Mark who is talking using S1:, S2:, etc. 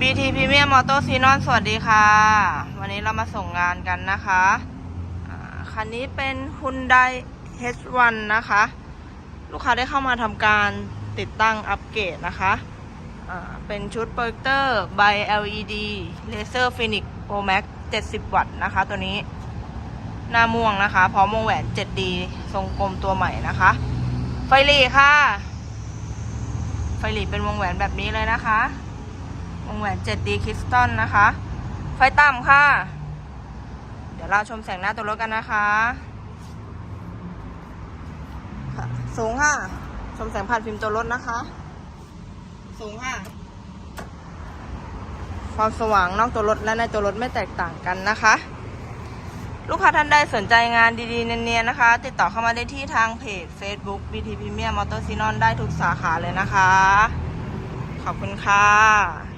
S1: BT Premium Motor s e n o n สวัสดีค่ะ วันนี้เรามาส่งงานกันนะคะคันนี้เป็น Hyundai H1 นะคะ ลูกค้าได้เข้ามาทำการติดตั้งอัปเกรดนะคะเป็นชุดโปรเจคเตอร์ by LED Laser Phoenix Pro Max 70 วัตต์นะคะ ตัวนี้หน้าม่วงนะคะ พร้อมวงแหวน 7D ทรงกลมตัวใหม่นะคะ ไฟหลีค่ะ ไฟหลีเป็นวงแหวนแบบนี้เลยนะคะ วงแหวน 7D คริสตัลนะคะ ไฟต่ำค่ะ เดี๋ยวเราชมแสงหน้าตัวรถกันนะคะค่ะสูงค่ะ ชมแสงผ่านฟิล์มตัวรถนะคะ สูงค่ะ ความสว่างนอกตัวรถและในตัวรถไม่แตกต่างกันนะคะ ลูกค้าท่านใดสนใจงานดีๆ เนียนๆนะคะ ติดต่อเข้ามาได้ที่ทางเพจ Facebook BT Premium Motor s i n o n ได้ทุกสาขาเลยนะคะ ขอบคุณค่ะ